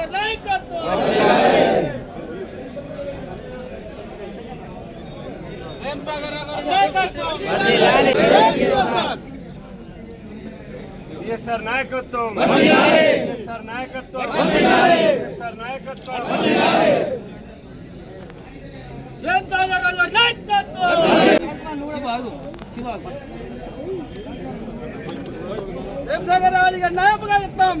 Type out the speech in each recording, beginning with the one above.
గారి నాయకత్వం! గారి నాయకత్వం! బిఎస్ఆర్ నాయకత్వం! బిఎస్ఆర్ నాయకత్వం! బిఎస్ఆర్ నాయకత్వం ప్రేమ్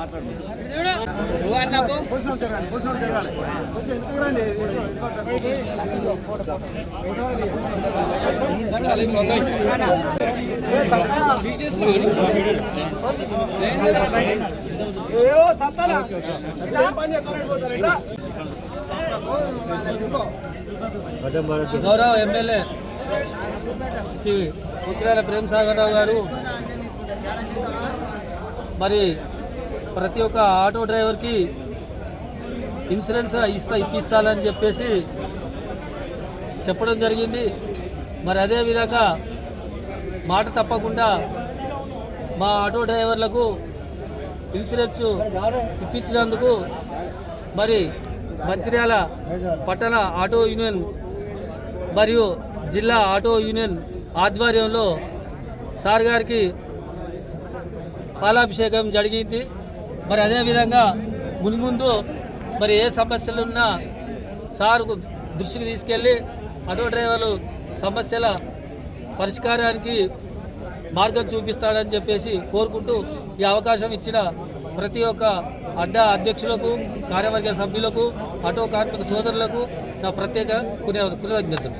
రావు గారి నాయకత్వం శివాగు శివాగు గౌరవ ఎమ్మెల్యే శ్రీ ఉత్రాల ప్రేమ్ సాగర్ రావు గారు మరి ప్రతి ఒక్క ఆటో డ్రైవర్కి ఇన్సూరెన్స్ ఇస్తా ఇప్పిస్తానని చెప్పేసి చెప్పడం జరిగింది. మరి అదే విధంగా మాట తప్పకుండా మా ఆటో డ్రైవర్లకు ఇన్సూరెన్స్ ఇప్పించినందుకు మరి మంచిర్యాల పట్టణ ఆటో యూనియన్ మరియు జిల్లా ఆటో యూనియన్ ఆధ్వర్యంలో సార్ గారికి పాలాభిషేకం జరిగింది. మరి అదేవిధంగా మున్ముందు మరి ఏ సమస్యలు ఉన్నా సార్ దృష్టికి తీసుకెళ్ళి ఆటో డ్రైవర్లు సమస్యల పరిష్కారానికి మార్గం చూపిస్తాడని చెప్పేసి కోరుకుంటూ ఈ అవకాశం ఇచ్చిన ప్రతి ఒక్క అడ్డా అధ్యక్షులకు కార్యవర్గ సభ్యులకు ఆటో కార్మిక సోదరులకు నా ప్రత్యేక కృతజ్ఞతలు.